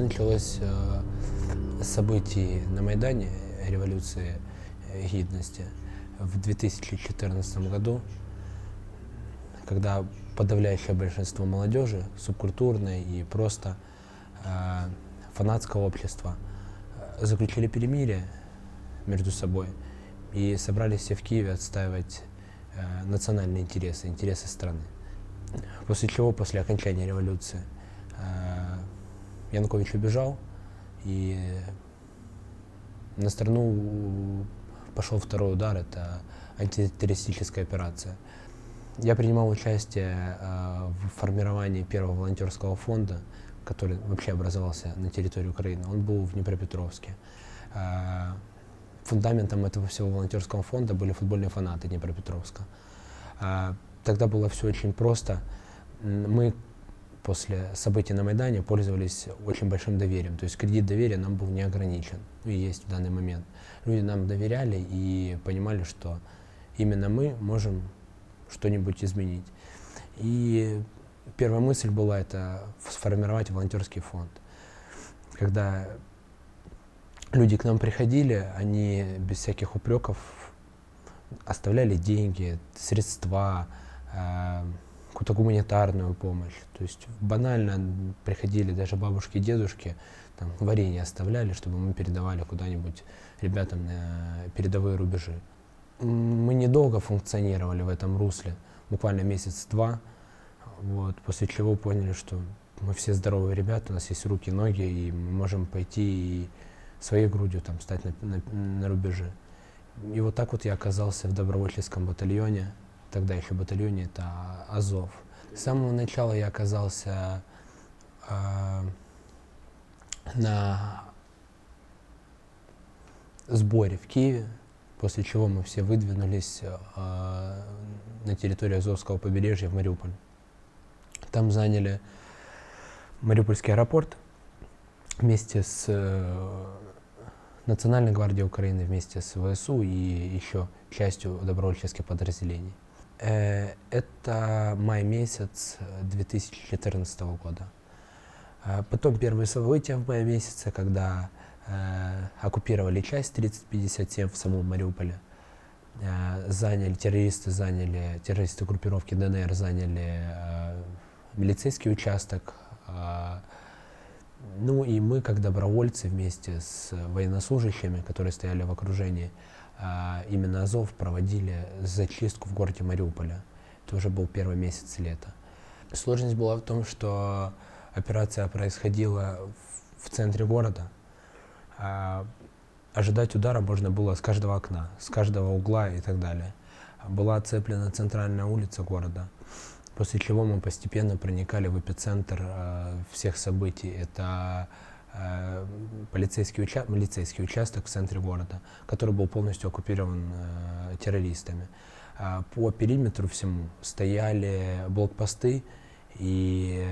Все началось э, с событий на Майдане, революции э, гидности в 2014 году, когда подавляющее большинство молодежи, субкультурной и просто э, фанатского общества, заключили перемирие между собой и собрались все в Киеве отстаивать национальные интересы, интересы страны. После чего, после окончания революции, Янукович убежал, и на страну пошел второй удар, это антитеррористическая операция. Я принимал участие э, в формировании первого волонтерского фонда, который вообще образовался на территории Украины. Он был в Днепропетровске. Э, фундаментом этого всего волонтерского фонда были футбольные фанаты Днепропетровска. Э, тогда было все очень просто. Мы после событий на Майдане пользовались очень большим доверием. То есть кредит доверия нам был не ограничен, и есть в данный момент. Люди нам доверяли и понимали, что именно мы можем что-нибудь изменить. И первая мысль была это сформировать волонтерский фонд. Когда люди к нам приходили, они без всяких упреков оставляли деньги, средства, э, какую-то гуманитарную помощь. То есть банально приходили даже бабушки и дедушки, там, варенье оставляли, чтобы мы передавали куда-нибудь ребятам на передовые рубежи. Мы недолго функционировали в этом русле, буквально месяц-два, вот, после чего поняли, что мы все здоровые ребята, у нас есть руки, ноги, и мы можем пойти и своей грудью там, стать на, на, на рубеже. И вот так вот я оказался в добровольческом батальоне, тогда еще батальоне, это Азов. С самого начала я оказался э, на сборе в Киеве, после чего мы все выдвинулись э, на территорию Азовского побережья в Мариуполь. Там заняли Мариупольский аэропорт вместе с э, Национальной гвардией Украины, вместе с ВСУ и еще частью добровольческих подразделений. Э, это май месяц 2014 года. Э, потом первые события в мае месяце, когда э, оккупировали часть 3057 в самом Мариуполе. Заняли, террористы заняли, террористы группировки ДНР заняли милицейский участок. Ну и мы, как добровольцы, вместе с военнослужащими, которые стояли в окружении, именно Азов проводили зачистку в городе Мариуполя. Это уже был первый месяц лета. Сложность была в том, что операция происходила в центре города. А ожидать удара можно было с каждого окна, с каждого угла и так далее. Была оцеплена центральная улица города, после чего мы постепенно проникали в эпицентр э, всех событий. Это полицейский, уча милицейский участок в центре города, который был полностью оккупирован э, террористами. А по периметру всему стояли блокпосты и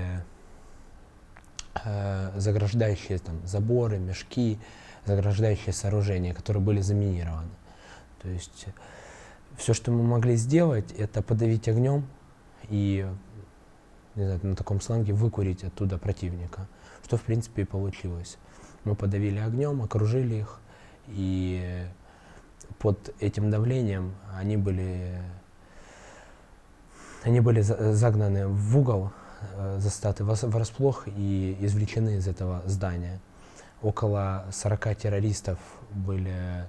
э, заграждающие там заборы, мешки, заграждающие сооружения, которые были заминированы. То есть все, что мы могли сделать, это подавить огнем и не знаю, на таком сленге выкурить оттуда противника что в принципе и получилось. Мы подавили огнем, окружили их, и под этим давлением они были, они были загнаны в угол, э, застаты врасплох и извлечены из этого здания. Около 40 террористов были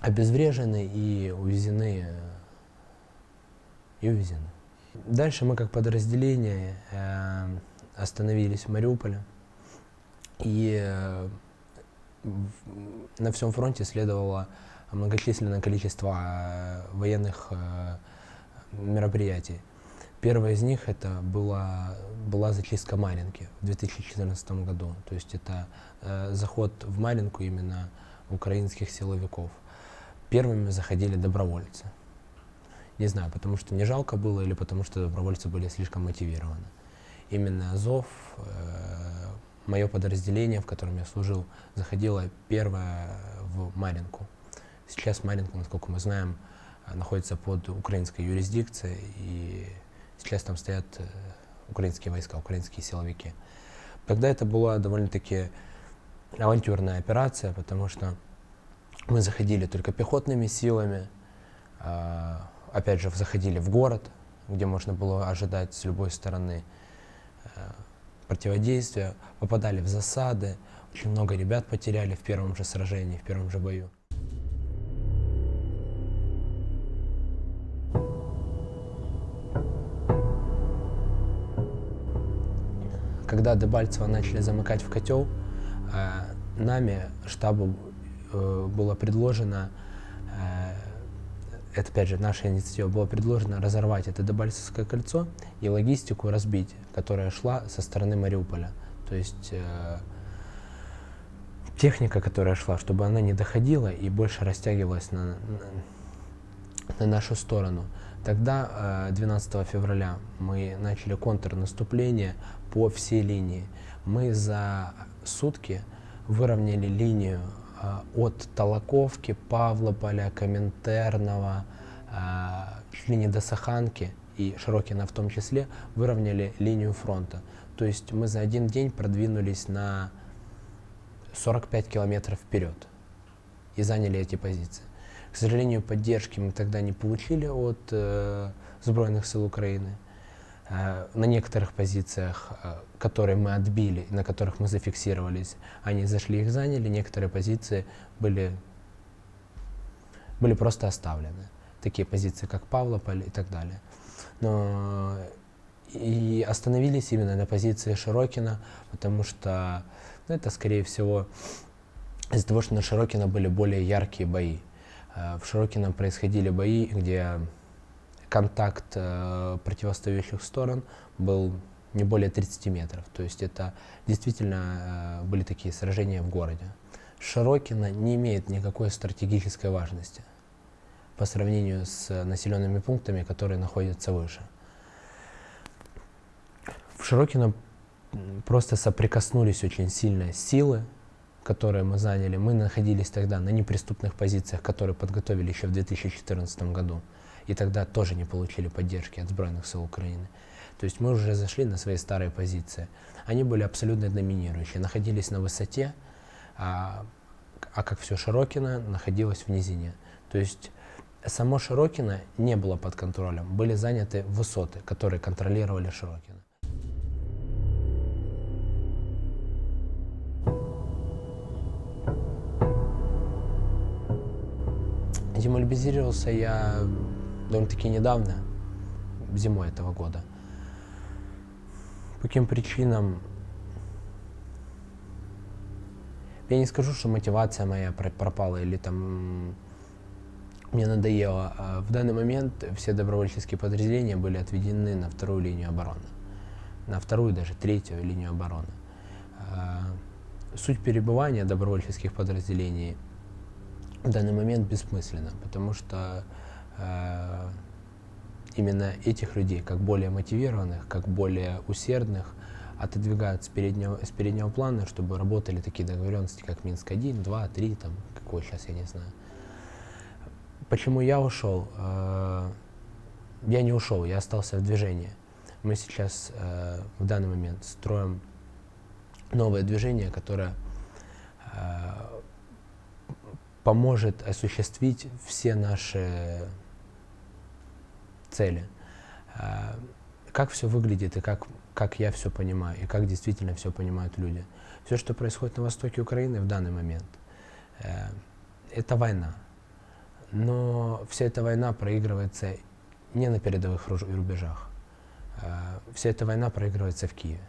обезврежены и увезены. И увезены. Дальше мы как подразделение э, остановились в Мариуполе. И э, на всем фронте следовало многочисленное количество э, военных э, мероприятий. Первое из них это была, была зачистка Маринки в 2014 году. То есть это э, заход в Маринку именно украинских силовиков. Первыми заходили добровольцы. Не знаю, потому что не жалко было или потому что добровольцы были слишком мотивированы именно Азов, э, мое подразделение, в котором я служил, заходило первое в Маринку. Сейчас Маринка, насколько мы знаем, находится под украинской юрисдикцией, и сейчас там стоят э, украинские войска, украинские силовики. Тогда это была довольно-таки авантюрная операция, потому что мы заходили только пехотными силами, опять же, заходили в город, где можно было ожидать с любой стороны э, противодействия, попадали в засады, очень много ребят потеряли в первом же сражении, в первом же бою. Когда Дебальцево начали замыкать в котел, э, нами, штабу, э, было предложено это опять же наша инициатива, было предложено разорвать это Дебальцевское кольцо и логистику разбить, которая шла со стороны Мариуполя. То есть э, техника, которая шла, чтобы она не доходила и больше растягивалась на, на, на нашу сторону. Тогда, 12 э, февраля, мы начали контрнаступление по всей линии. Мы за сутки выровняли линию от Толоковки, Павлополя, Коминтерного, а, чуть ли не до Саханки и Широкина в том числе, выровняли линию фронта. То есть мы за один день продвинулись на 45 километров вперед и заняли эти позиции. К сожалению, поддержки мы тогда не получили от э, Сбройных сил Украины. Э, на некоторых позициях, э, которые мы отбили, на которых мы зафиксировались, они зашли, их заняли, некоторые позиции были, были просто оставлены. Такие позиции, как Павлополь и так далее. Но и остановились именно на позиции Широкина, потому что ну, это, скорее всего, из-за того, что на Широкина были более яркие бои. Э, в Широкино происходили бои, где контакт э, противостоящих сторон был не более 30 метров. То есть это действительно э, были такие сражения в городе. Широкино не имеет никакой стратегической важности по сравнению с населенными пунктами, которые находятся выше. В Широкино просто соприкоснулись очень сильно силы, которые мы заняли. Мы находились тогда на неприступных позициях, которые подготовили еще в 2014 году и тогда тоже не получили поддержки от Сбройных сил Украины. То есть мы уже зашли на свои старые позиции. Они были абсолютно доминирующие, находились на высоте, а, а как все Широкино находилось в низине. То есть само Широкино не было под контролем, были заняты высоты, которые контролировали Широкино. Демобилизировался я довольно-таки недавно, зимой этого года. По каким причинам? Я не скажу, что мотивация моя пропала или там мне надоело. А в данный момент все добровольческие подразделения были отведены на вторую линию обороны. На вторую, даже третью линию обороны. А, суть перебывания добровольческих подразделений в данный момент бессмысленна, потому что именно этих людей, как более мотивированных, как более усердных, отодвигают с переднего, с переднего плана, чтобы работали такие договоренности, как Минск-1, 2, 3, там, какой сейчас, я не знаю. Почему я ушел? Э, я не ушел, я остался в движении. Мы сейчас э, в данный момент строим новое движение, которое поможет осуществить все наши цели. А, как все выглядит и как, как я все понимаю, и как действительно все понимают люди. Все, что происходит на востоке Украины в данный момент, э, это война. Но вся эта война проигрывается не на передовых рубежах. Э, вся эта война проигрывается в Киеве.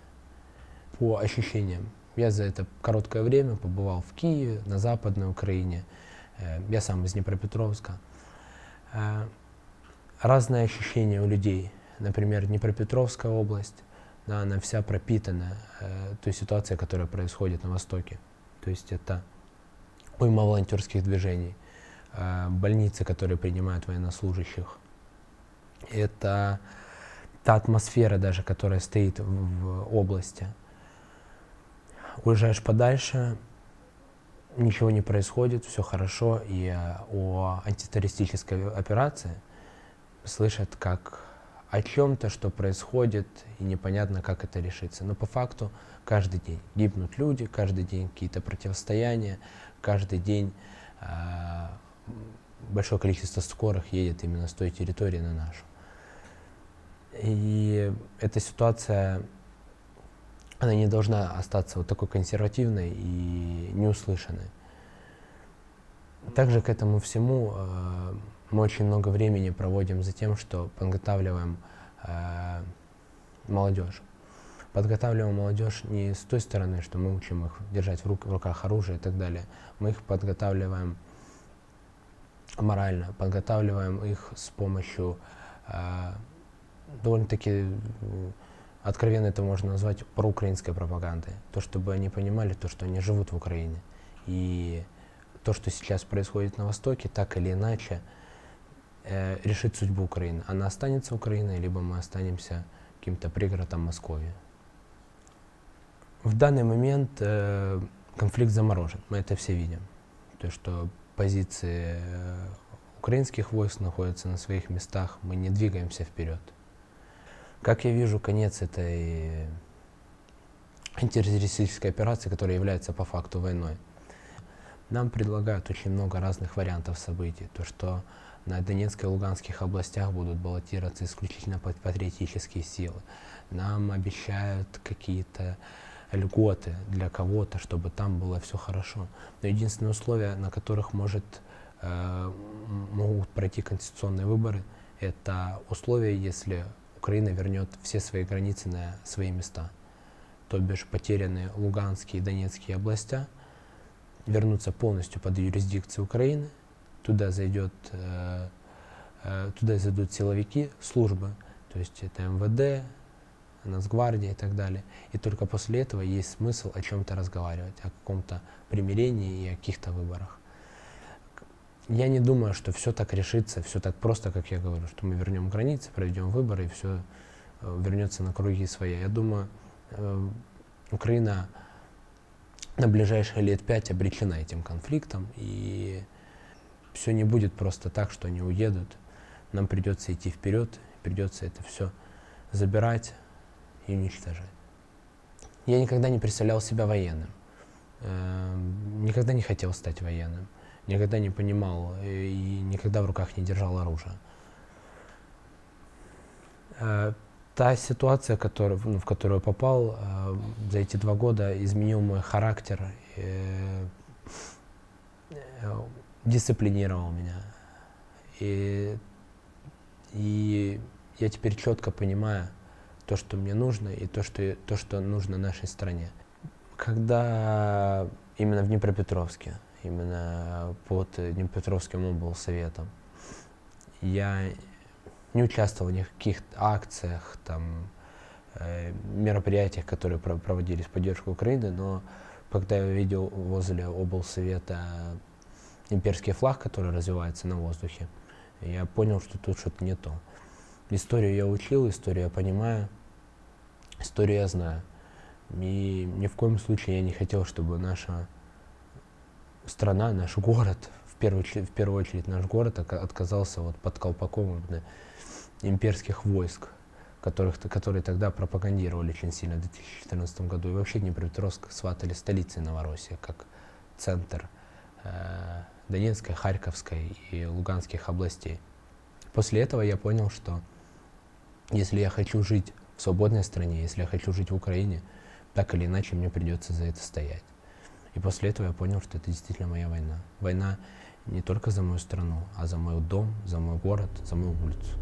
По ощущениям. Я за это короткое время побывал в Киеве, на Западной Украине. Э, я сам из Днепропетровска разные ощущения у людей. Например, Днепропетровская область, да, она вся пропитана э, той ситуацией, которая происходит на Востоке. То есть это уйма волонтерских движений, э, больницы, которые принимают военнослужащих. Это та атмосфера даже, которая стоит в, в области. Уезжаешь подальше, ничего не происходит, все хорошо, и э, о антитеррористической операции – слышат как о чем-то, что происходит, и непонятно, как это решится. Но по факту каждый день гибнут люди, каждый день какие-то противостояния, каждый день э, большое количество скорых едет именно с той территории на нашу. И эта ситуация, она не должна остаться вот такой консервативной и неуслышанной. Также к этому всему э, мы очень много времени проводим за тем, что подготавливаем э, молодежь. Подготавливаем молодежь не с той стороны, что мы учим их держать в, рук, в руках оружие и так далее. Мы их подготавливаем морально, подготавливаем их с помощью э, довольно-таки откровенно это можно назвать проукраинской пропагандой. То, чтобы они понимали, то, что они живут в Украине. И то, что сейчас происходит на Востоке, так или иначе, э, решит судьбу Украины. Она останется Украиной, либо мы останемся каким-то пригородом Москвы. В данный момент э, конфликт заморожен, мы это все видим. То, что позиции э, украинских войск находятся на своих местах, мы не двигаемся вперед. Как я вижу конец этой антитеррористической операции, которая является по факту войной? Нам предлагают очень много разных вариантов событий. То, что на Донецкой и Луганских областях будут баллотироваться исключительно патриотические силы. Нам обещают какие-то льготы для кого-то, чтобы там было все хорошо. Но единственное условие, на которых может, э, могут пройти конституционные выборы, это условие, если Украина вернет все свои границы на свои места. То бишь потерянные Луганские и Донецкие областя вернутся полностью под юрисдикцию Украины, туда зайдет, э, э, туда зайдут силовики, службы, то есть это МВД, Нацгвардия и так далее. И только после этого есть смысл о чем-то разговаривать, о каком-то примирении и о каких-то выборах. Я не думаю, что все так решится, все так просто, как я говорю, что мы вернем границы, проведем выборы и все э, вернется на круги свои. Я думаю, Украина на ближайшие лет пять обречена этим конфликтом, и все не будет просто так, что они уедут. Нам придется идти вперед, придется это все забирать и уничтожать. Я никогда не представлял себя военным, эм, никогда не хотел стать военным, никогда не понимал и никогда в руках не держал оружие. Э, та ситуация, ну, в которую я попал э, за эти два года, изменил мой характер, э, дисциплинировал меня. И, и я теперь четко понимаю то, что мне нужно, и то, что, то, что нужно нашей стране. Когда именно в Днепропетровске, именно под Днепропетровским облсоветом, я не участвовал в никаких акциях, там, э, мероприятиях, которые про проводились в поддержку Украины, но когда я видел возле облсовета имперский флаг, который развивается на воздухе, я понял, что тут что-то не то. Историю я учил, историю я понимаю, историю я знаю. И ни в коем случае я не хотел, чтобы наша страна, наш город, в первую, в первую очередь наш город отказался вот под колпаком имперских войск, которых, которые тогда пропагандировали очень сильно в 2014 году. И вообще Днепропетровск сватали столицей Новороссии, как центр э, Донецкой, Харьковской и Луганских областей. После этого я понял, что если я хочу жить в свободной стране, если я хочу жить в Украине, так или иначе мне придется за это стоять. И после этого я понял, что это действительно моя война. Война не только за мою страну, а за мой дом, за мой город, за мою улицу.